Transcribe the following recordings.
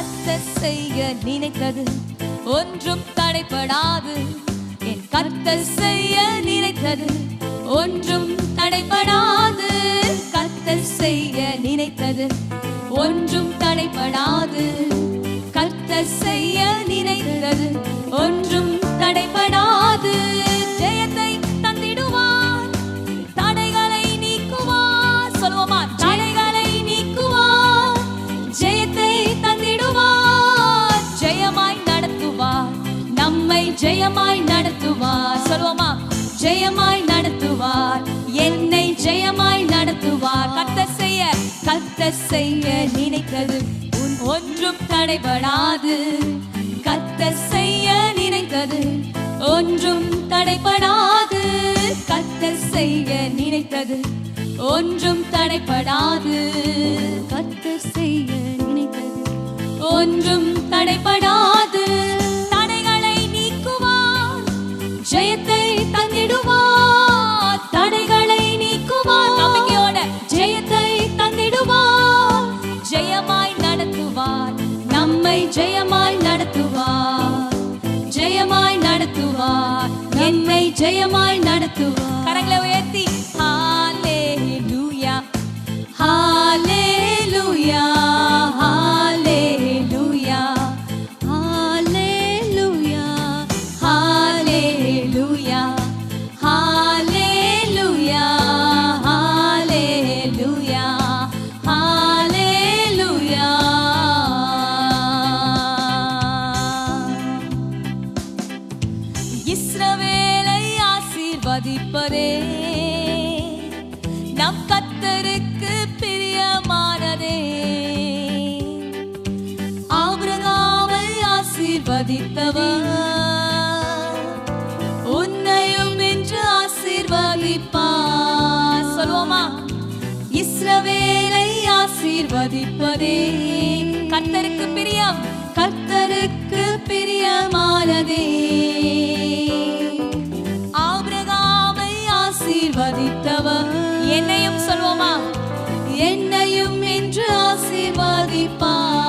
கத்த செய்ய நினைத்தது. ஒன்றும் தடைப்படாது என் கத்த செய்ய நினைத்தது. ஒன்றும் தடைப்படாது கத்த செய்ய நினைத்தது. ஒன்றும் தடைப்படாது கத்த செய்ய நினைத்தது. ஒன்றும் தடைப்படாது ஜெயமாய் நடத்துவார். சொல்லுவோமா ஜெயமாய் நடத்துவார். என்னை ஜெயமாய் நடத்துவார். கத்த செய்ய கத்த செய்ய நினைத்தது உன் ஒன்றும் தடைபடாது. கத்த செய்ய நினைத்தது ஒன்றும் தடைபடாது. கத்த செய்ய நினைத்தது ஒன்றும் தடைபடாது. கத்த செய்ய நினைத்தது ஒன்றும் தடைபடாது. ஜெயத்தை தந்திடுவார் தடைகளை நீக்குவார் நம்பிக்கையோட ஜெயத்தை தந்திடுவார் ஜெயமாய் நடத்துவார் நம்மை ஜெயமாய் நடத்துவார். ஜெயமாய் நடத்துவார் என்னை ஜெயமாய் நடத்துவார். ஆசீர்வதிப்பதே. கர்த்தருக்கு பிரியம் கர்த்தருக்கு பிரியமானதே. ஆபிரகாமை ஆசீர்வதித்தவர். என்னையும் சொல்வோமா? என்னையும் என்று ஆசீர்வதிப்பார்.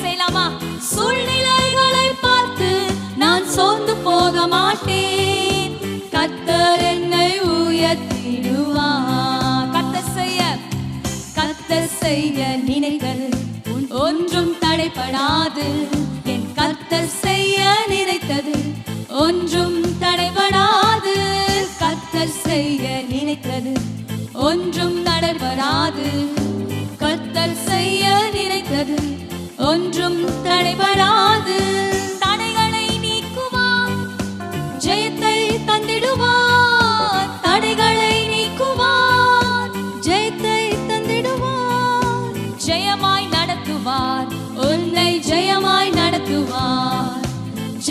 செய்யலாமா சூழ்நிலைகளை பார்த்து நான் சோர்ந்து போக மாட்டேன். கத்தர் என்னை உயர்த்திடுவார். கத்த செய்ய கர்த்தர் செய்ய நினைத்தது ஒன்றும் தடைபடாது. என் கர்த்தர் செய்ய நினைத்தது ஒன்றும் தடைபடாது. கத்த செய்ய நினைத்தது ஒன்றும் தடைபடாது.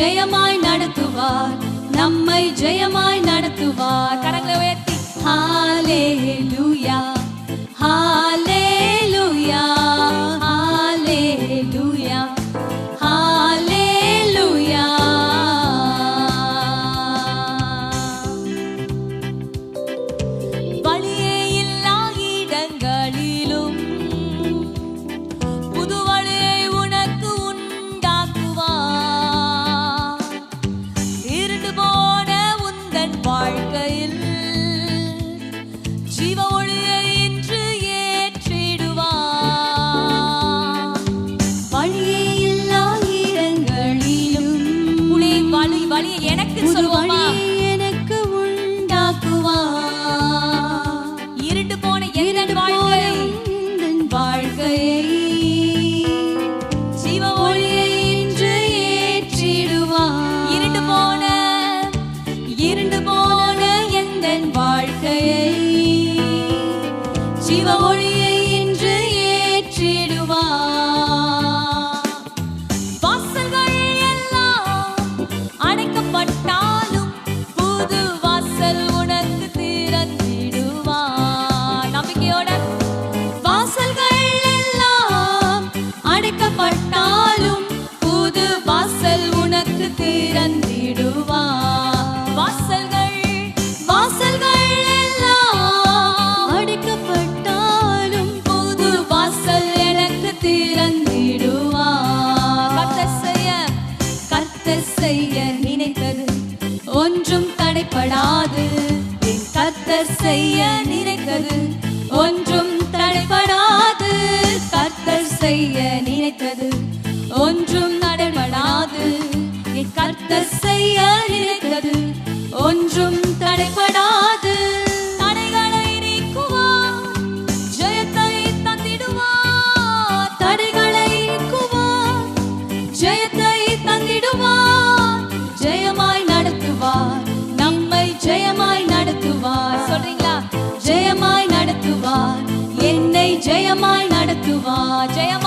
ஜெயமாய் நடத்துவார். நம்மை ஜெயமாய் நடத்துவார். கரங்களை உயர்த்தி. ஹாலே லூயா ஹாலே வாழ்க்கையை சிவ ஒளியை இன்று ஏற்றிடுவார் இருண்டு போன இருண்டு போன எந்த நினைத்தது. ஒன்றும் தடைப்படாது. என் கத்தர் செய்ய நினைத்தது. tu vade